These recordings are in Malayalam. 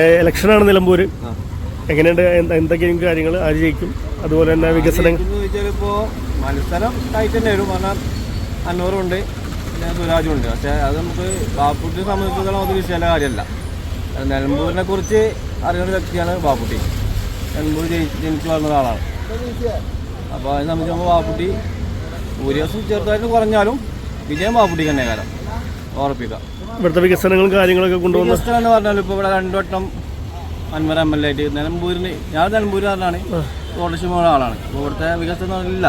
ഇലക്ഷനാണ് നിലമ്പൂർ. എങ്ങനെയുണ്ട്? എന്താ എന്തൊക്കെയും കാര്യങ്ങൾ ആര് ജയിക്കും? അതുപോലെ തന്നെ വികസനം ഇപ്പോ മത്സരം ടൈറ്റ് തന്നെ വരും. കാരണം അന്നൂറുണ്ട് പിന്നെ സുരാജും ഉണ്ട് പക്ഷെ അത് നമുക്ക് ബാപ്പുട്ടിയെ സംബന്ധിച്ചിടത്തോളം അത് വിഷയമുള്ള കാര്യമല്ല. നിലമ്പൂരിനെ കുറിച്ച് അറിയുന്ന വ്യക്തിയാണ് ബാപ്പുട്ടി. നിലമ്പൂർ ജനിച്ചു വളർന്ന ഒരാളാണ്. അപ്പോൾ അതിനെ സംബന്ധിച്ച് നമ്മൾ ബാപ്പുട്ടി ഭൂരിപക്ഷം ചെറുതായിട്ട് കുറഞ്ഞാലും വിജയം ബാപ്പുട്ടിക്ക് തന്നെ കാലം ഇവിടുത്തെ വികസനങ്ങളും കാര്യങ്ങളൊക്കെ കൊണ്ടുവന്നു വികസനം എന്ന് പറഞ്ഞാൽ ഇപ്പോൾ ഇവിടെ രണ്ടു വട്ടം അൻവർ എം എൽ എ ആയിട്ട് നിലമ്പൂരിന് ഞാൻ നിലമ്പൂരുകാരനാണ് തോട്ടശ്ശിമുള്ള ആളാണ്. അപ്പോൾ ഇവിടുത്തെ വികസനം ഇല്ല.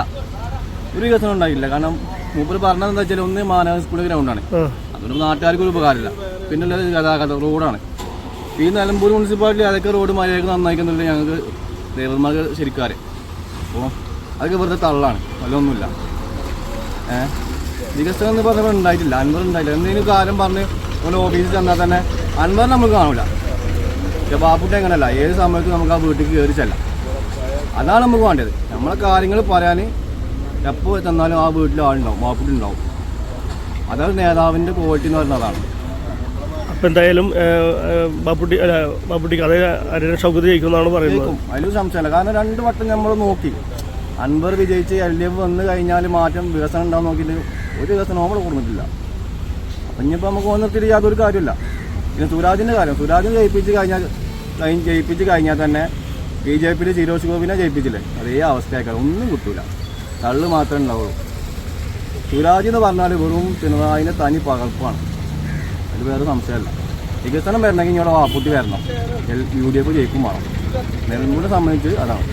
ഒരു വികസനം ഉണ്ടായില്ല കാരണം മൂപ്പർ പറഞ്ഞത് എന്താ വെച്ചാൽ ഒന്ന് മാനവ സ്കൂൾ ഗ്രൗണ്ടാണ് അതൊന്നും നാട്ടുകാർക്കൊരു നാട്ടുകാർക്ക് ഒരു ഉപകാരമില്ല. പിന്നെ ഉള്ളത് ഗതാഗതം റോഡാണ്. ഈ നിലമ്പൂർ മുനിസിപ്പാലിറ്റി അതൊക്കെ റോഡ് മര്യാദയ്ക്ക് നന്നായിക്കുന്നുണ്ട് ഞങ്ങൾക്ക് ഡ്രൈവർമാർക്ക് ശരിക്കാർ അപ്പോൾ അതൊക്കെ വെറുതെ തള്ളാണ്. വല്ലതൊന്നുമില്ല ഏഹ് വികസനം എന്ന് പറഞ്ഞപ്പോൾ ഉണ്ടായിട്ടില്ല. അൻവർ ഉണ്ടായില്ല എന്തെങ്കിലും കാര്യം പറഞ്ഞ് ഒരു ഓഫീസിൽ ചെന്നാൽ തന്നെ അൻവർ നമ്മൾ കാണില്ല പക്ഷെ ബാപ്പുട്ടി അങ്ങനെയല്ല ഏത് സമയത്ത് നമുക്ക് ആ വീട്ടിൽ കയറി ചെല്ലാം. അതാണ് നമുക്ക് വേണ്ടത്. നമ്മളെ കാര്യങ്ങൾ പറയാൻ എപ്പോൾ ചെന്നാലും ആ വീട്ടിൽ ആളുണ്ടാവും. ബാപ്പുട്ടി ഉണ്ടാവും. അതാണ് നേതാവിന്റെ ക്വാളിറ്റി എന്ന് പറഞ്ഞതാണ് അപ്പം എന്തായാലും ബാപ്പുട്ടി അല്ല ബാപ്പുട്ടിക്ക് അതായത് ആരുടെ ഷൗക്കത്ത് ജയിക്കുമെന്നാണ് പറയുന്നത്. അതിലും അതിലൊരു സംശയമില്ല. കാരണം രണ്ട് വട്ടം നമ്മൾ നോക്കി. അൻവർ വിജയിച്ച് എൽ ഡി എഫ് വന്നു കഴിഞ്ഞാൽ മാറ്റം വികസനം ഉണ്ടാവും നോക്കിയിട്ട് ഒരു ദിവസം നോമ്പ് കൊടുത്തിട്ടില്ല അപ്പം ഇനിയിപ്പോൾ നമുക്ക് വന്നിട്ട് യാതൊരു കാര്യമില്ല പിന്നെ സുരാജിന്റെ കാര്യം. സുരാജിനെ ജയിപ്പിച്ച് കഴിഞ്ഞാൽ കഴിഞ്ഞ് ജയിപ്പിച്ച് കഴിഞ്ഞാൽ തന്നെ ബി ജെ പിയിൽ സിരോഷ് ഗോപിനെ ജയിപ്പിച്ചില്ലേ? അതേ അവസ്ഥയൊക്കെ ഒന്നും കിട്ടൂല. തള്ളു മാത്രമേ ഉണ്ടാവുള്ളൂ. സുരാജ് എന്ന് പറഞ്ഞാൽ വെറും പിണറായിന്റെ തനി പകർപ്പാണ്. അത് വേറെ സംശയമല്ല. വികസനം വരണമെങ്കിൽ ഇങ്ങോട്ട് വാപ്പുട്ടി വരണം. യു ഡി എഫ് ജയിക്കും വേണം. നെൽമൂടെ സംബന്ധിച്ച് അതാണ്